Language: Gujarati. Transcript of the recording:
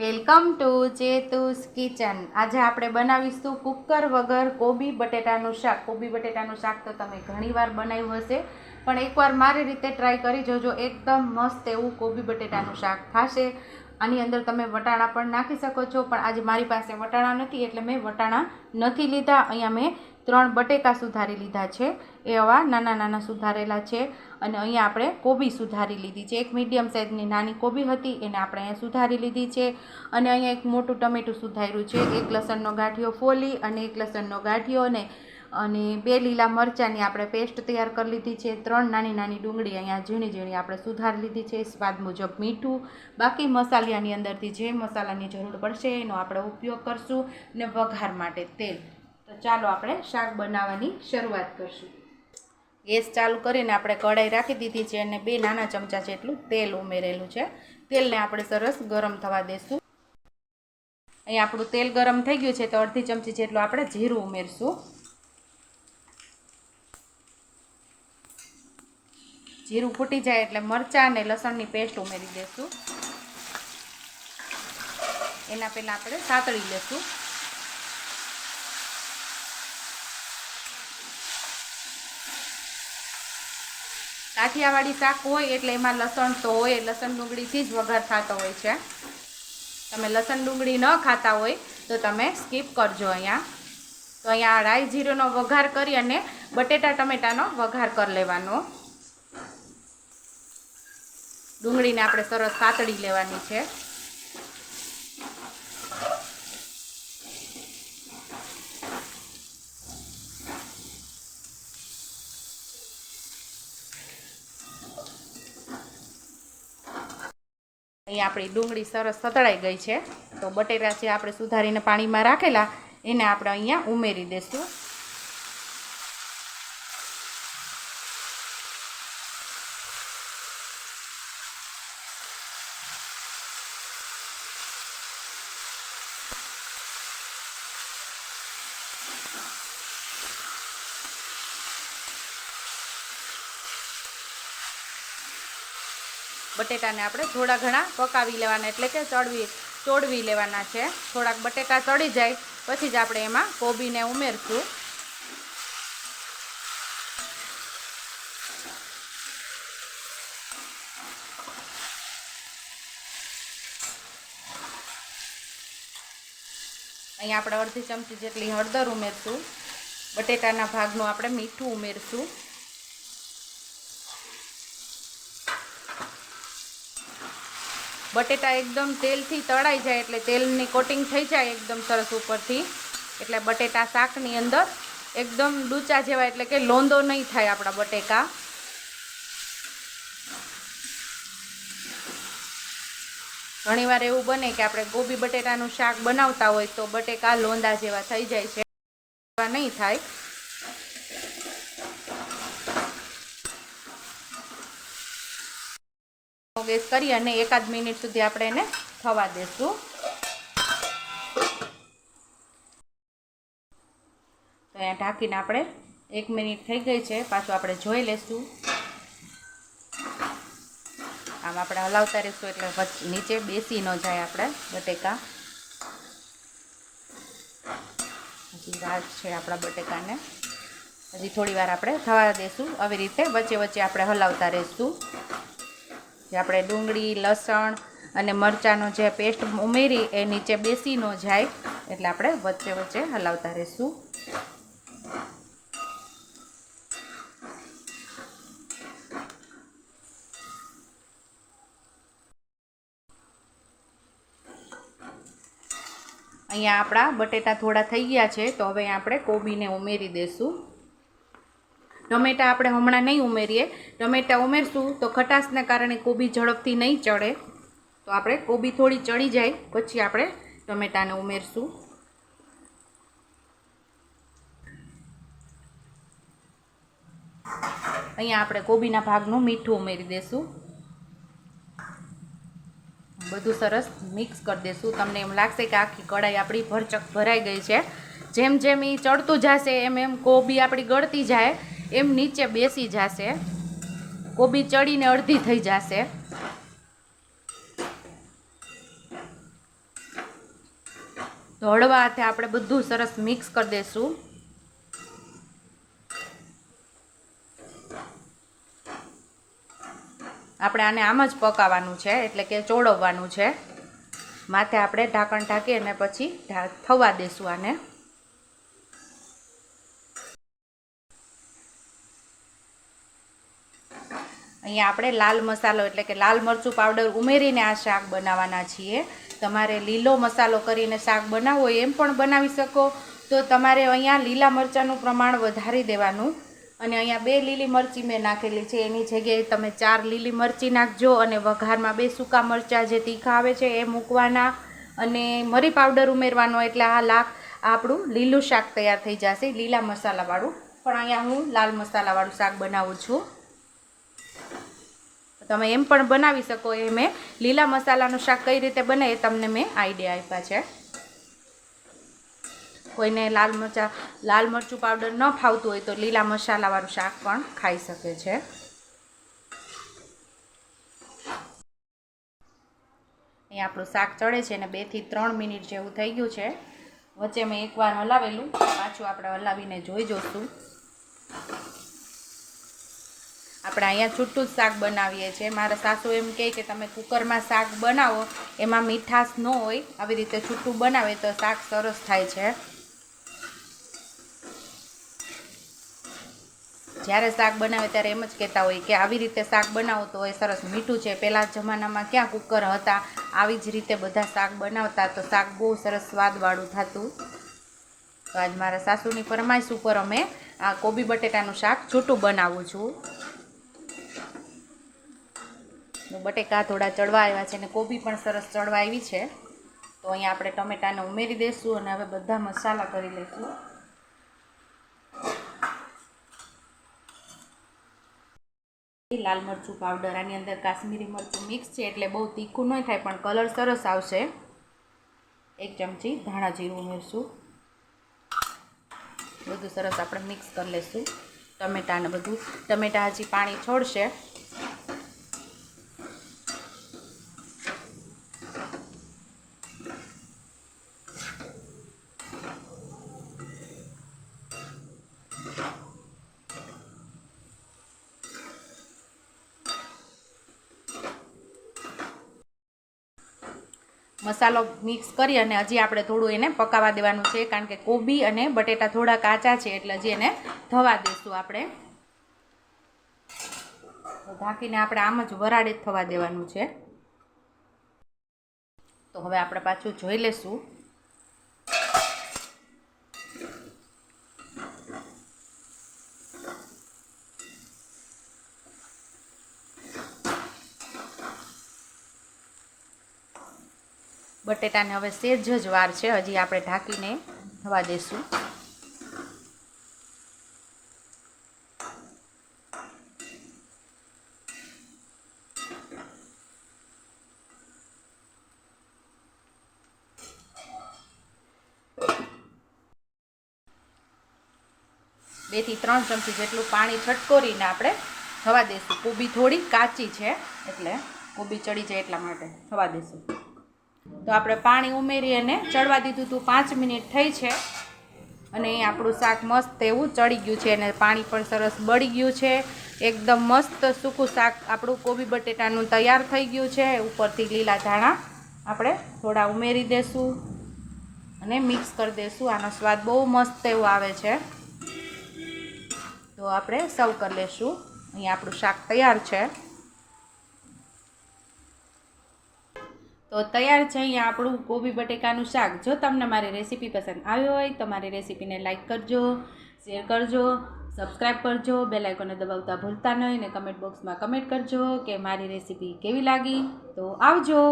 Welcome to ચેતુસ kitchen. આજે આપણે બનાવીશું કુકર વગર કોબી બટેટાનું શાક. કોબી બટેટાનું શાક તો તમે ઘણીવાર બનાવ્યું હશે, પણ એકવાર મારી રીતે ટ્રાય કરી જોજો. એકદમ મસ્ત એવું કોબી બટેટાનું શાક થશે. આની અંદર તમે વટાણા પણ નાખી શકો છો, પણ આજે મારી પાસે વટાણા નથી, એટલે મેં વટાણા નથી લીધા. અહીંયા મેં ત્રણ બટેકા સુધારી લીધા છે. એ આવા નાના નાના સુધારેલા છે અને અહીંયા આપણે કોબી સુધારી લીધી છે. એક મીડિયમ સાઇઝની નાની કોબી હતી એને આપણે અહીંયા સુધારી લીધી છે. અને અહીંયા એક મોટું ટમેટું સુધાર્યું છે. એક લસણનો ગાંઠિયો ફોલી અને એક લસણનો ગાંઠિયો અને અને બે લીલા મરચાંની આપણે પેસ્ટ તૈયાર કરી લીધી છે. ત્રણ નાની નાની ડુંગળી અહીંયા ઝીણી ઝીણી આપણે સુધારી લીધી છે. સ્વાદ મુજબ મીઠું. બાકી મસાલિયાની અંદરથી જે મસાલાની જરૂર પડશે એનો આપણે ઉપયોગ કરશું. ને વઘાર માટે તેલ. તો ચાલો આપણે શાક બનાવવાની શરૂઆત કરશું. ગેસ ચાલુ કરીને આપણે કઢાઈ રાખી દીધી છે અને બે નાના ચમચા જેટલું તેલ ઉમેરેલું છે. તેલને આપણે સરસ ગરમ થવા દઈશું અહીં આપણું તેલ ગરમ થઈ ગયું છે તો અડધી ચમચી જેટલું આપણે જીરું ઉમેરશું. જીરું ફૂટી જાય એટલે મરચાં અને લસણની પેસ્ટ ઉમેરી દઈશું એના પહેલાં આપણે સાતળી લેશું. કાઠિયાવાડી શાક હોય એટલે એમાં લસણ તો હોય, લસણ ડુંગળીથી જ વઘાર થતો હોય છે. તમે લસણ ડુંગળી ન ખાતા હોય તો તમે સ્કીપ કરજો અહીંયા. તો અહીંયા રાઈ જીરુંનો વઘાર કરી અને બટેટા ટમેટાનો વઘાર કરી લેવાનો. ડુંગળીને આપણે સરસ સાતળી લેવાની છે. અહીં આપણી ડુંગળી સરસ સતળાઈ ગઈ છે. તો બટેટા જે આપણે સુધારીને પાણીમાં રાખેલા, એને આપણે અહીંયા ઉમેરી દઈશું બટેટાને આપણે થોડા ઘણા પકાવી લેવાના, એટલે કે ચડવી ચોડવી લેવાના છે. થોડાક બટેટા ચડી જાય, પછી જ આપણે એમાં કોબીને ઉમેરશું. અહીંયા આપણે અડધી ચમચી જેટલી હળદર ઉમેરશું. બટેટાના ભાગનું આપણે મીઠું ઉમેરશું. બટેટા એકદમ તેલથી તળાઈ જાય એટલે તેલની કોટિંગ થઈ જાય એકદમ સરસ ઉપરથી. એટલે બટેટા શાકની અંદર એકદમ ડૂચા જેવા એટલે કે લોંદો નહીં થાય આપણા બટેકા. ઘણીવાર એવું બને કે આપણે ગોબી બટેટાનું શાક બનાવતા હોય તો બટેકા લોંદા જેવા થઈ જાય છે. નહીં થાય. ગેસ કરી અને એકાદ મિનિટ સુધી આપણે એને થવા દેશું. તો અહીંયા ઢાંકીને આપણે એક મિનિટ થઈ ગઈ છે. પાછું આપણે જોઈ લેશું. આમ આપણે હલાવતા રહીશું એટલે નીચે બેસી ન જાય આપણે બટેકા. હજી રાત છે આપણા બટેકાને. હજી થોડી વાર આપણે થવા દેશું. આવી રીતે વચ્ચે વચ્ચે આપણે હલાવતા રહીશું. જે આપણે ડુંગળી, લસણ અને મરચાંનો જે પેસ્ટ ઉમેરી એ નીચે બેસી ન જાય એટલે આપણે વચ્ચે વચ્ચે હલાવતા રહીશું. અહીંયા આપણા બટેટા થોડા થઈ ગયા છે, તો હવે આપણે કોબીને ઉમેરી દઈશું ટમેટા આપણે હમણાં નહીં ઉમેરીએ. ટમેટા ઉમેરશું તો ખટાશને કારણે કોબી ઝડપથી નહીં ચડે. તો આપણે કોબી થોડી ચડી જાય, પછી આપણે ટમેટાને ઉમેરશું. અહીંયા આપણે કોબીના ભાગનું મીઠું ઉમેરી દેશું. બધું સરસ મિક્સ કરી દેશું. તમને એમ લાગશે કે આખી કઢાઈ આપણી ભરચક ભરાઈ ગઈ છે. જેમ જેમ એ ચડતું જશે, એમ એમ કોબી આપણી ગળતી જાય. એમ નીચે બેસી જશે. કોબી ચડીને અડધી થઈ જશે. તો હળવા હાથે આપણે બધું સરસ મિક્સ કરી દઈશું આપણે આને આમ જ પકાવવાનું છે, એટલે કે ચોળવવાનું છે. માથે આપણે ઢાંકણ ઢાંકી અને પછી થવા દેશું આને. અહીંયા આપણે લાલ મસાલો એટલે કે લાલ મરચું પાવડર ઉમેરીને આ શાક બનાવવાના છીએ. તમારે લીલો મસાલો કરીને શાક બનાવવો એમ પણ બનાવી શકો. તો તમારે અહીંયા લીલા મરચાંનું પ્રમાણ વધારી દેવાનું. અને અહીંયા બે લીલી મરચી મેં નાખેલી છે. એની જગ્યાએ તમે ચાર લીલી મરચી નાખજો અને વઘારમાં બે સૂકા મરચાં જે તીખા આવે છે એ મૂકવાના. અને મરી પાવડર ઉમેરવાનો એટલે આ લાખ આપણું લીલું શાક તૈયાર થઈ જશે, લીલા મસાલાવાળું. પણ અહીંયા હું લાલ મસાલાવાળું શાક બનાવું છું. તમે એમ પણ બનાવી શકો એ મેં લીલા મસાલાનું શાક કઈ રીતે બને એ તમને મેં આઈડિયા આપ્યા છે. કોઈને લાલ મરચા, લાલ મરચું પાવડર ન ફાવતું હોય તો લીલા મસાલાવાળું શાક પણ ખાઈ શકે છે. અહીં આપણું શાક ચડે છે અને બેથી ત્રણ મિનિટ જેવું થઈ ગયું છે. વચ્ચે મેં એકવાર હલાવેલું, પાછું આપણે હલાવીને જોઈ જોશું. આપણે અહીંયા છૂટું જ શાક બનાવીએ છીએ. મારા સાસુ એમ કહે કે તમે કુકરમાં શાક બનાવો, એમાં મીઠાશ ન હોય, આવી રીતે છૂટું બનાવે તો શાક સરસ થાય છે. જ્યારે શાક બનાવે ત્યારે એમ જ કહેતા હોય કે આવી રીતે શાક બનાવો તો એ સરસ મીઠું છે. પહેલા જમાનામાં ક્યાં કુકર હતા, આવી જ રીતે બધા શાક બનાવતા તો શાક બહુ સરસ સ્વાદવાળું થતું. તો આજ મારા સાસુની ફરમાઈશ ઉપર અમે આ કોબી બટેટાનું શાક છૂટું બનાવું છું. બટેકા થોડા ચડવા આવ્યા છે અને કોબી પણ સરસ ચડવા આવી છે. તો અહીંયા આપણે ટમેટાને ઉમેરી દઈશું અને હવે બધા મસાલા કરી લઈશું. લાલ મરચું પાવડર આની અંદર કાશ્મીરી મરચું મિક્સ છે એટલે બહુ તીખું નહીં થાય, પણ કલર સરસ આવશે. એક ચમચી ધાણા જીરું ઉમેરશું. બધું સરસ આપણે મિક્સ કરી લઈશું ટમેટાને બધું, ટમેટા હજી પાણી છોડશે. મસાલો મિક્સ કરી અને હજી આપણે થોડું એને પકાવવા દેવાનું છે, કારણ કે કોબી અને બટેટા થોડા કાચા છે એટલે હજી એને થવા દઈશું આપણે. ઢાંકીને આપણે આમ જ વરાળે થવા દેવાનું છે. તો હવે આપણે પાછું જોઈ લેશું. બટેટાને હવે સેજ જ વાર છે. હજી આપણે ઢાંકીને થવા દઈશું બેથી ત્રણ ચમચી જેટલું પાણી છટકોરીને આપણે થવા દઈશું કોબી થોડી કાચી છે, એટલે કોબી ચડી જાય એટલા માટે થવા દઈશું તો આપણે પાણી ઉમેરી અને ચડવા દીધું હતું. પાંચ મિનિટ થઈ છે. અને અહીં આપણું શાક મસ્ત એવું ચડી ગયું છે અને પાણી પણ સરસ બળી ગયું છે. એકદમ મસ્ત સૂકું શાક આપણું કોબી બટેટાનું તૈયાર થઈ ગયું છે. ઉપરથી લીલા ધાણા આપણે થોડા ઉમેરી દઈશું અને મિક્સ કરી દઈશું આનો સ્વાદ બહુ મસ્ત એવો આવે છે. તો આપણે સર્વ કરી લઈશું અહીં આપણું શાક તૈયાર છે. તો તૈયાર છે અહીંયા આપણું કોબી બટેકાનું શાક. જો તમને મારી રેસીપી પસંદ આવી હોય તો મારી રેસીપીને લાઇક કરજો, શેર કરજો સબસ્ક્રાઈબ કરજો, બેલ આઇકોને દબાવતા ભૂલતા નહીં ને કમેન્ટ બોક્સમાં કમેન્ટ કરજો કે મારી રેસીપી કેવી લાગી. તો આવજો.